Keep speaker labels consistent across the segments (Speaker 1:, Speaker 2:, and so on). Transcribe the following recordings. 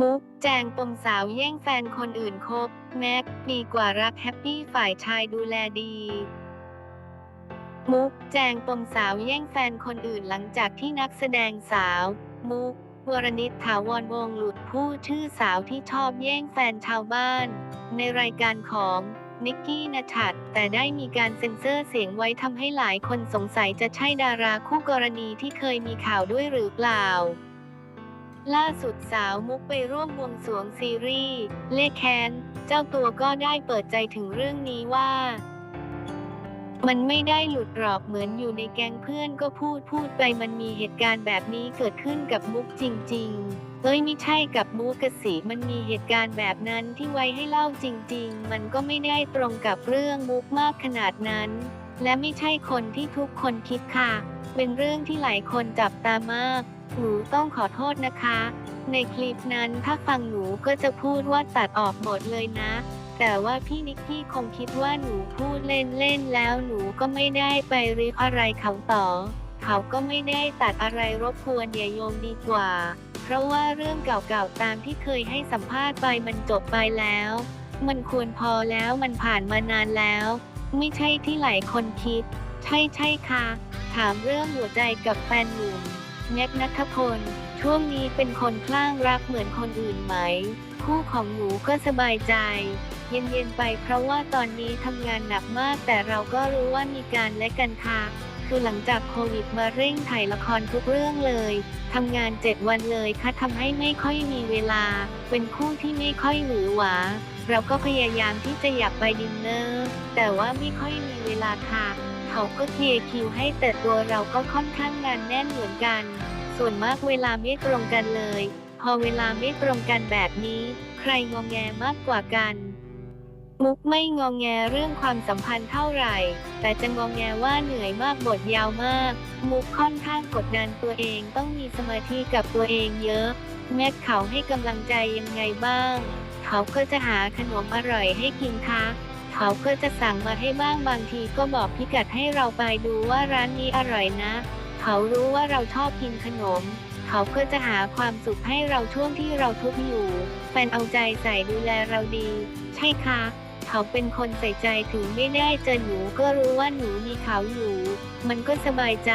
Speaker 1: มุก แจงปมสาวแย่งแฟนคนอื่นคบ แม็ก ดีกว่ารักแฮปปี้ฝ่ายชายดูแลดี มุก แจงปมสาวแย่งแฟนคนอื่นหลังจากที่นักแสดงสาว มุกวรนิตถาวรวงศ์หลุดพูดชื่อสาวที่ชอบแย่งแฟนชาวบ้าน ในรายการของนิกกี้นัชัดแต่ได้มีการเซ็นเซอร์เสียงไว้ทำให้หลายคนสงสัยจะใช่ดาราคู่กรณีที่เคยมีข่าวด้วยหรือเปล่า ล่าสุดสาวมุกไปร่วมบวงสรวงซีรีส์เลขแค้นเจ้าตัวก็ได้เปิดใจถึงเรื่องนี้ว่า มันไม่ได้หลุดหรอกเหมือนอยู่ในแก๊งเพื่อนก็พูดพูดไปมันมีเหตุการณ์แบบนี้เกิดขึ้นกับมุกจริง ๆ เอ้ยไม่ใช่กับมุกกสิมันมีเหตุการณ์แบบนั้นที่ไว้ให้เล่าจริง ๆ มันก็ไม่ได้ตรงกับเรื่องมุกมากขนาดนั้น และไม่ใช่คนที่ทุกคนคิดค่ะ เป็นเรื่องที่หลายคนจับตามาก หนูต้องขอโทษนะคะ ในคลิปนั้นถ้าฟังหนูก็จะพูดว่าตัดออกหมดเลยนะ แต่ว่าพี่นิกกี้คงคิดว่าหนูพูดเล่นๆแล้วหนูก็ไม่ได้ไปริบอะไรเขาต่อ เขาก็ไม่ได้ตัดอะไรรบกวนอย่าโยงดีกว่า เพราะว่าเรื่องเก่าๆตามที่เคยให้สัมภาษณ์ไปมันจบไปแล้ว มันควรพอแล้วมันผ่านมานานแล้ว ไม่ใช่ที่หลายคนคิด ใช่ใช่ค่ะ ถามเรื่องหัวใจกับแฟนหนุ่มแน็กนัทพล ช่วงนี้เป็นคนคลั่งรักเหมือนคนอื่นไหม คู่ของหนูก็สบายใจ เย็นๆไปเพราะว่าตอนนี้ทำงานหนักมาก แต่เราก็รู้ว่ามีการและกันค่ะคือหลังจากโควิดมาเร่งถ่ายละครทุกเรื่องเลย ทำงาน7วันเลยค่ะทำให้ไม่ค่อยมีเวลา เป็นคู่ที่ไม่ค่อยหวือหวา เราก็พยายามที่จะอยากไปดินเนอร์ แต่ว่าไม่ค่อยมีเวลาค่ะ เขาก็เคลียร์คิวให้แต่ตัวเราก็ค่อนข้างงานแน่นเหมือนกัน ส่วนมากเวลาไม่ตรงกันเลย พอเวลาไม่ตรงกันแบบนี้ ใครงองแงมากกว่ากันมุกไม่งองแงเรื่องความสัมพันธ์เท่าไหร่ แต่จะงองแงว่าเหนื่อยมากบทยาวมาก มุกค่อนข้างกดดันตัวเองต้องมีสมาธิกับตัวเองเยอะ แม็กเขาให้กำลังใจยังไงบ้าง เขาก็จะหาขนมอร่อยให้กินคะ เขาก็จะสั่งมาให้บ้างบางทีก็บอกพิกัดให้เราไปดูว่าร้านนี้อร่อยนะ เขารู้ว่าเราชอบกินขนม เขาก็จะหาความสุขให้เราช่วงที่เราทุกข์อยู่แฟนเอาใจใส่ดูแลเราดี ใช่คะเขาเป็นคนใส่ใจถึงไม่ได้เจอหนูก็รู้ว่าหนูมีเขาอยู่ มันก็สบายใจ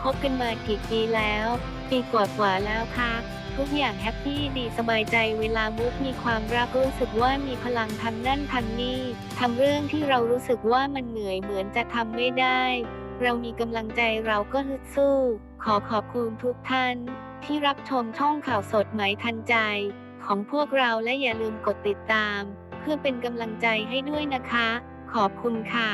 Speaker 1: คบกันมากี่ปีแล้ว ปีกว่าๆแล้วค่ะ ทุกอย่างแฮปปี้ดีสบายใจเวลามุกมีความรักรู้สึกว่ามีพลังทำนั่นทำนี่ทำเรื่องที่เรารู้สึกว่ามันเหนื่อยเหมือนจะทำไม่ได้ เรามีกำลังใจเราก็ฮึดสู้ ขอขอบคุณทุกท่าน ที่รับชมช่องข่าวสดไหมทันใจ ของพวกเราและอย่าลืมกดติดตาม เพื่อเป็นกำลังใจให้ด้วยนะคะ ขอบคุณค่ะ